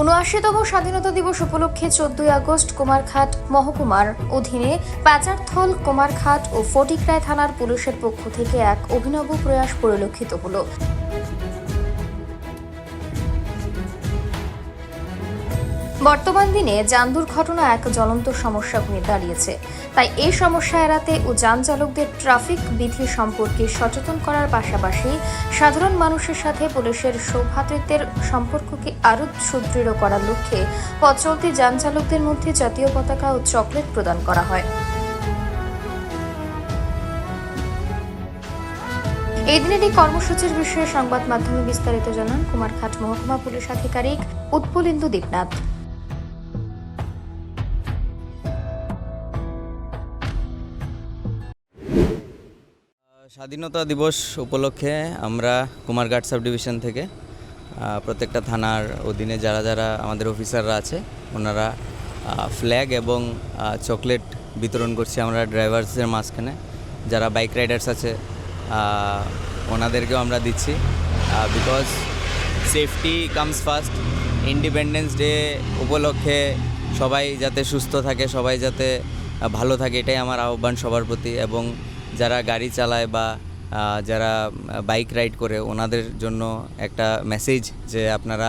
উনআশিতম স্বাধীনতা দিবস উপলক্ষে চোদ্দই আগস্ট কুমারঘাট মহকুমার অধীনে পাচারথল, কুমারঘাট ও ফটিকরায় থানার পুলিশের পক্ষ থেকে এক অভিনব প্রয়াস পরিলক্ষিত হলো। বর্তমান দিনে যান দুর্ঘটনা এক জ্বলন্ত সমস্যা হয়ে দাঁড়িয়েছে। তাই এই সমস্যা এড়াতে ও যান চালকদের ট্রাফিক বিধি সম্পর্কে সচেতন করার পাশাপাশি সাধারণ মানুষের সাথে পুলিশের সৌভ্রাতৃত্বের সম্পর্ককে আরও সুদৃঢ় করার লক্ষ্যে পথ চলতি যান চালকদের মধ্যে জাতীয় পতাকা ও চকলেট প্রদান করা হয়। এই দিনের এই কর্মসূচির বিষয়ে সংবাদ মাধ্যমে বিস্তারিত জানান কুমারঘাট মহকুমা পুলিশ আধিকারিক উৎপলিন্দু দীপনাথ। স্বাধীনতা দিবস উপলক্ষে আমরা কুমারঘাট সাব ডিভিশন থেকে প্রত্যেকটা থানার অধীনে যারা যারা আমাদের অফিসাররা আছে, ওনারা ফ্ল্যাগ এবং চকলেট বিতরণ করছি আমরা ড্রাইভার্সের মাঝখানে। যারা বাইক রাইডার্স আছে ওনাদেরকেও আমরা দিচ্ছি because safety comes first Independence Day উপলক্ষে সবাই যাতে সুস্থ থাকে, সবাই যাতে ভালো থাকে, এটাই আমার আহ্বান সবার প্রতি। এবং যারা গাড়ি চালায় বা যারা বাইক রাইড করে, ওনাদের জন্য একটা মেসেজ যে আপনারা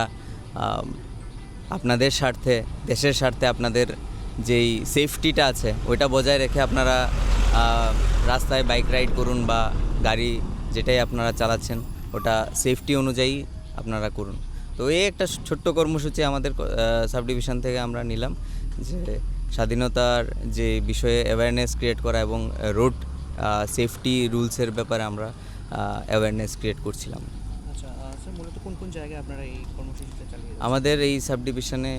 আপনাদের স্বার্থে, দেশের স্বার্থে আপনাদের যেই সেফটিটা আছে, ওইটা বজায় রেখে আপনারা রাস্তায় বাইক রাইড করুন বা গাড়ি যেটাই আপনারা চালাচ্ছেন, ওটা সেফটি অনুযায়ী আপনারা করুন। তো এই একটা ছোট্ট কর্মসূচি আমাদের সাব ডিভিশন থেকে আমরা নিলাম যে স্বাধীনতার যে বিষয়ে অ্যাওয়ারনেস ক্রিয়েট করা এবং রোড সেফটি রুলসের ব্যাপারে আমরা অ্যাওয়ারনেস ক্রিয়েট করছিলাম। আচ্ছা? আমাদের এই সাব ডিভিশনে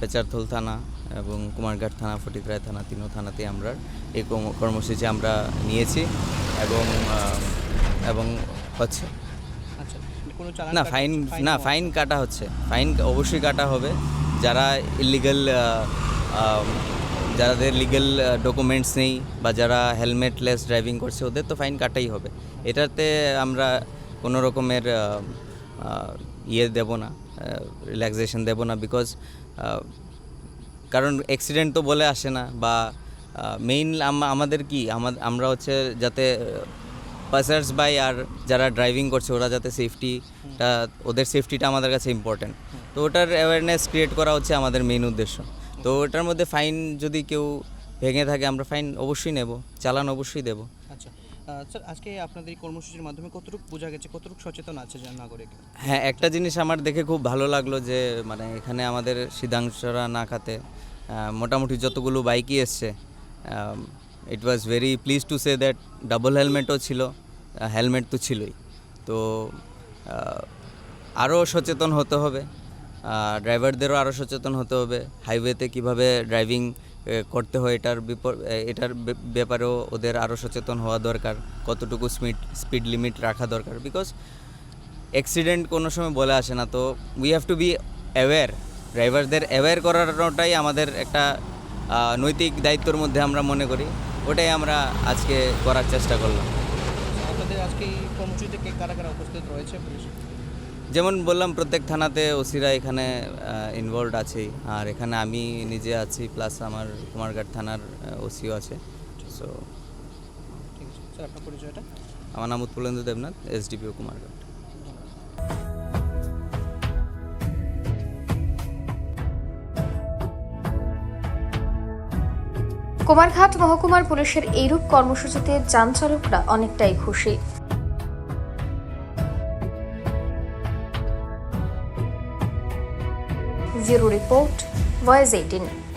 পেচারথল থানা এবং কুমারঘাট থানা ফটিকরায় থানা তিনও থানাতে আমরা এই কর্মসূচি আমরা নিয়েছি এবং এবং হচ্ছে। আচ্ছা চালান না ফাইন না ফাইন কাটা হচ্ছে। ফাইন অবশ্যই কাটা হবে। যারা ইলিগাল যাদের লিগেল ডকুমেন্টস নেই বা যারা হেলমেটলেস ড্রাইভিং করছে, ওদের তো ফাইন কাটাই হবে। এটাতে আমরা কোনো রকমের ইয়ে দেব না রিল্যাক্সেশন দেব না বিকজ কারণ অ্যাক্সিডেন্ট তো বলে আসে না বা মেইন আমাদের কি, আমা- আমরা হচ্ছে যাতে পাসার্স বাই আর যারা ড্রাইভিং করছে, ওরা যাতে সেফটিটা ওদের সেফটিটা আমাদের কাছে ইম্পর্ট্যান্ট তো ওটার অ্যাওয়ারনেস ক্রিয়েট করা হচ্ছে আমাদের মেইন উদ্দেশ্য। তো ওটার মধ্যে ফাইন যদি কেউ ভেঙে থাকে আমরা ফাইন অবশ্যই নেব চালান অবশ্যই দেব। আচ্ছা স্যার আজকে আপনাদের এই কর্মসূচির মাধ্যমে কতটুকু বোঝা গেছে কতটুকু সচেতন আছে নাগরিক? হ্যাঁ একটা জিনিস আমার দেখে খুব ভালো লাগল যে মানে এখানে আমাদের সিদ্ধাংশরা না খাতে মোটামুটি যতগুলো বাইকই এসছে it was very please to say that double হেলমেটও ছিল হেলমেট তো ছিলই। তো আরও সচেতন হতে হবে। ড্রাইভারদেরও আরও সচেতন হতে হবে। হাইওয়েতে কীভাবে ড্রাইভিং করতে হয় এটার এটার ব্যাপারেও ওদের আরও সচেতন হওয়া দরকার। কতটুকু স্পিড স্পিড লিমিট রাখা দরকার। বিকজ অ্যাক্সিডেন্ট কোনো সময় বলে আসে না। তো we have to be aware ড্রাইভারদের aware করানোটাই আমাদের একটা নৈতিক দায়িত্বর মধ্যে আমরা মনে করি। ওটাই আমরা আজকে করার চেষ্টা করলাম। আজকে কর্মসূচিতে কারা কারা উপস্থিত রয়েছে যেমন বললাম প্রত্যেক থানাতে ওসিরা এখানে ইনভলভ আছেই। আর এখানে আমি নিজে আছি প্লাস আমার কুমারঘাট থানার ওসিও আছে। সো ঠিক আছে স্যার আপনার পরিচয়টা? আমার নাম উৎপলেন্দু দেবনাথ এসডিপিও কুমারঘাট। কুমারঘাট মহকুমার পুলিশের এইরূপ কর্মসূচিতে যান চালকরা অনেকটাই খুশি। Zero Report, Voice 18.